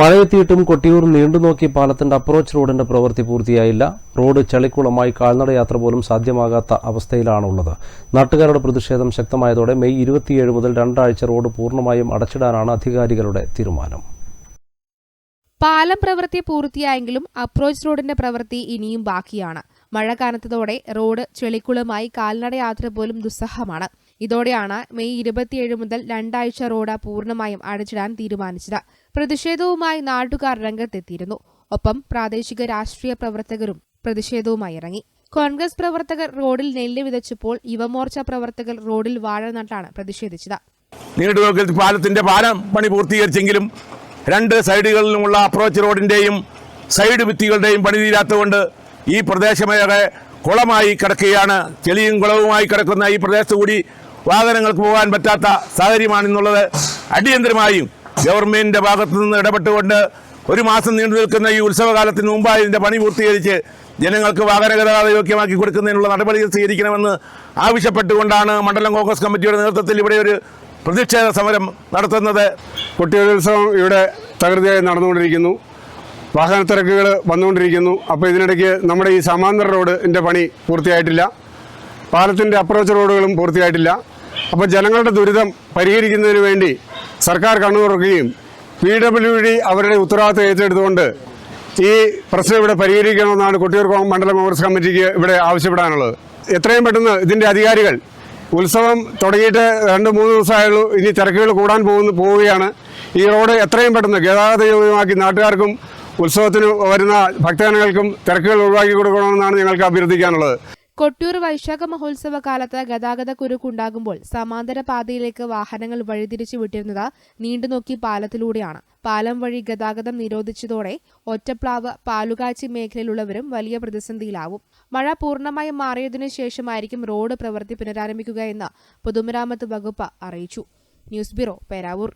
മഴയെത്തിയിട്ടും കൊട്ടിയൂർ നീണ്ടുനോക്കി പാലത്തിന്റെ അപ്രോച്ച് റോഡിന്റെ പ്രവൃത്തി പൂർത്തിയായില്ല. റോഡ് ചളിക്കുളമായി കാൽനടയാത്ര പോലും സാധ്യമാകാത്ത അവസ്ഥയിലാണുള്ളത്. നാട്ടുകാരുടെ പ്രതിഷേധം ശക്തമായതോടെ മെയ് ഇരുപത്തിയേഴ് മുതൽ രണ്ടാഴ്ച റോഡ് പൂർണമായും അടച്ചിടാനാണ് അധികാരികളുടെ തീരുമാനം. പാലം പ്രവൃത്തി പൂർത്തിയായെങ്കിലും അപ്രോച്ച് റോഡിന്റെ പ്രവൃത്തി ഇനിയും ബാക്കിയാണ്. മഴ കനത്തതോടെ റോഡ് ചെളിക്കുളമായി കാൽനട യാത്ര പോലും ദുസ്സഹമാണ്. ഇതോടെയാണ് മെയ് ഇരുപത്തിയേഴ് മുതൽ രണ്ടാഴ്ച റോഡ് പൂർണമായും അടച്ചിടാൻ തീരുമാനിച്ചത്. പ്രതിഷേധവുമായി നാട്ടുകാർ രംഗത്തെത്തിയിരുന്നു. ഒപ്പം പ്രാദേശിക രാഷ്ട്രീയ പ്രവർത്തകരും പ്രതിഷേധവുമായി ഇറങ്ങി. കോൺഗ്രസ് പ്രവർത്തകർ റോഡിൽ നെല്ല് വിതച്ചപ്പോൾ യുവമോർച്ച പ്രവർത്തകർ റോഡിൽ വാഴ നട്ടാണ് പ്രതിഷേധിച്ചത്. പാലത്തിന്റെ പാലം പണി പൂർത്തീകരിച്ചെങ്കിലും രണ്ട് സൈഡുകളിലുമുള്ള അപ്രോച്ച് റോഡിന്റെയും സൈഡ് ഭിത്തികളുടെയും പണി തീരാത്തതുകൊണ്ട് ഈ പ്രദേശമേറെ കുളമായി കിടക്കുകയാണ്. ചെളിയും കുളവുമായി കിടക്കുന്ന ഈ പ്രദേശത്ത് കൂടി വാഹനങ്ങൾക്ക് പോകാൻ പറ്റാത്ത സാഹചര്യമാണെന്നുള്ളത് അടിയന്തരമായും ഗവൺമെന്റിന്റെ ഭാഗത്തു നിന്ന് ഇടപെട്ടുകൊണ്ട് ഒരു മാസം നീണ്ടു നിൽക്കുന്ന ഈ ഉത്സവകാലത്തിന് മുമ്പായി ഇതിന്റെ പണി പൂർത്തീകരിച്ച് ജനങ്ങൾക്ക് വാഹന ഗതാഗത യോഗ്യമാക്കി കൊടുക്കുന്നതിനുള്ള നടപടികൾ സ്വീകരിക്കണമെന്ന് ആവശ്യപ്പെട്ടുകൊണ്ടാണ് മണ്ഡലം കോൺഗ്രസ് കമ്മിറ്റിയുടെ നേതൃത്വത്തിൽ ഇവിടെ ഒരു പ്രതിഷേധ സമരം നടത്തുന്നത്. കുട്ടികളുത്സവം ഇവിടെ തകൃതിയായി നടന്നുകൊണ്ടിരിക്കുന്നു. വാഹന തിരക്കുകൾ വന്നുകൊണ്ടിരിക്കുന്നു. അപ്പോൾ ഇതിനിടയ്ക്ക് നമ്മുടെ ഈ സമാന്തര റോഡിന്റെ പണി പൂർത്തിയായിട്ടില്ല. പാലത്തിന്റെ അപ്രോച്ച് റോഡുകളും പൂർത്തിയായിട്ടില്ല. അപ്പോൾ ജനങ്ങളുടെ ദുരിതം പരിഹരിക്കുന്നതിന് വേണ്ടി സർക്കാർ കണ്ണുറക്കുകയും പി ഡബ്ല്യു ഡി അവരുടെ ഉത്തരവാദിത്തം ഏറ്റെടുത്തുകൊണ്ട് ഈ പ്രശ്നം ഇവിടെ പരിഹരിക്കണമെന്നാണ് കൊട്ടിയൂർ കോ- മണ്ഡലം കോൺഗ്രസ് കമ്മിറ്റിക്ക് ഇവിടെ ആവശ്യപ്പെടാനുള്ളത്. എത്രയും പെട്ടെന്ന് ഇതിന്റെ അധികാരികൾ ഉത്സവം തുടങ്ങിയിട്ട് രണ്ട് മൂന്ന് ദിവസമായുള്ളൂ. ഇനി തിരക്കുകൾ കൂടാൻ പോകുന്നു പോവുകയാണ്. ഈ റോഡ് എത്രയും പെട്ടെന്ന് ഗതാഗത യോഗ്യമാക്കി നാട്ടുകാർക്കും ഉത്സവത്തിന് വരുന്ന ഭക്തജനങ്ങൾക്കും തിരക്കുകൾ ഒഴിവാക്കി കൊടുക്കണമെന്നാണ് ഞങ്ങൾക്ക് അഭ്യർത്ഥിക്കാനുള്ളത്. കൊട്ടിയൂർ വൈശാഖ മഹോത്സവ കാലത്ത് ഗതാഗത കുരുക്കുണ്ടാകുമ്പോൾ സമാന്തര പാതയിലേക്ക് വാഹനങ്ങൾ വഴിതിരിച്ചു വിട്ടിരുന്നത് നീണ്ടുനോക്കി പാലത്തിലൂടെയാണ്. പാലം വഴി ഗതാഗതം നിരോധിച്ചതോടെ ഒറ്റപ്ലാവ് പാലുകാച്ചി മേഖലയിലുള്ളവരും വലിയ പ്രതിസന്ധിയിലാവും. മഴ പൂർണമായും മാറിയതിനു ശേഷമായിരിക്കും റോഡ് പ്രവൃത്തി പുനരാരംഭിക്കുക എന്ന് പൊതുമരാമത്ത് വകുപ്പ് അറിയിച്ചു. News bureau Peravoor.